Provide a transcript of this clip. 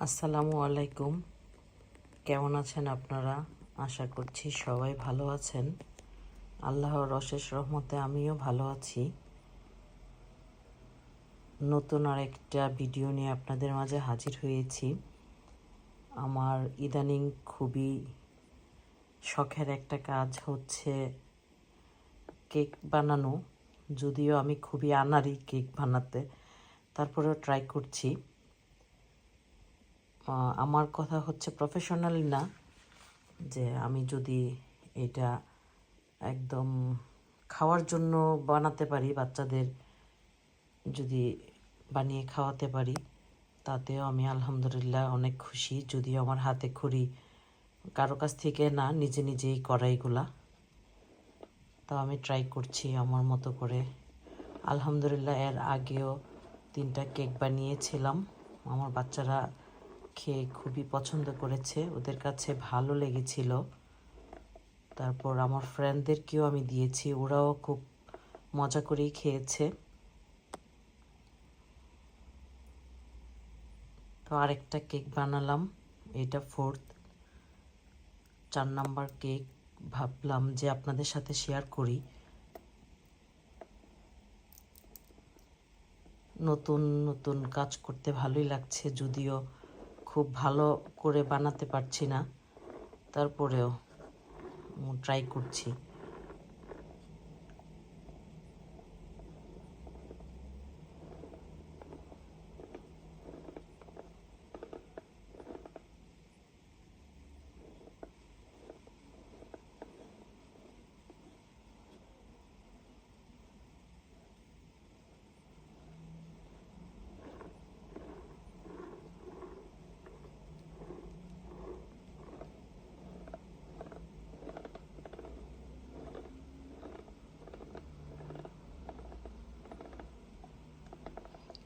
আসসালামু আলাইকুম। কেমন আছেন আপনারা? আশা করছি সবাই ভালো আছেন। আল্লাহর অশেষ রহমতে আমিও ভালো আছি। নতুন আরেকটা ভিডিও নিয়ে আপনাদের মাঝে হাজির হয়েছি। আমার ইদানিং খুবই শখের একটা কাজ হচ্ছে কেক বানানো। যদিও আমি খুবই আনারি কেক বানাতে। তারপরেও ট্রাই করছি। আমার কথা হচ্ছে প্রফেশনাল না, যে আমি যদি এটা একদম খাওয়ার জন্য বানাতে পারি, বাচ্চাদের যদি বানিয়ে খাওয়াতে পারি, তাতেও আমি আলহামদুলিল্লাহ অনেক খুশি। যদিও আমার হাতে খড়ি কারও কাছ থেকে না, নিজে নিজেই করা এগুলা। তো আমি ট্রাই করছি আমার মতো করে। আলহামদুলিল্লাহ এর আগেও তিনটা কেক বানিয়েছিলাম। আমার বাচ্চারা খেয়ে খুবই পছন্দ করেছে, ওদের কাছে ভালো লেগেছিল। তারপর আমার ফ্রেন্ডদেরকেও আমি দিয়েছি, ওরাও খুব মজা করেই খেয়েছে। তো আরেকটা কেক বানালাম, এটা ফোর্থ চার নাম্বার কেক ভাবলাম যে আপনাদের সাথে শেয়ার করি। নতুন নতুন কাজ করতে ভালোই লাগছে, যদিও খুব ভালো করে বানাতে পারছি না। তারপরেও ট্রাই করছি।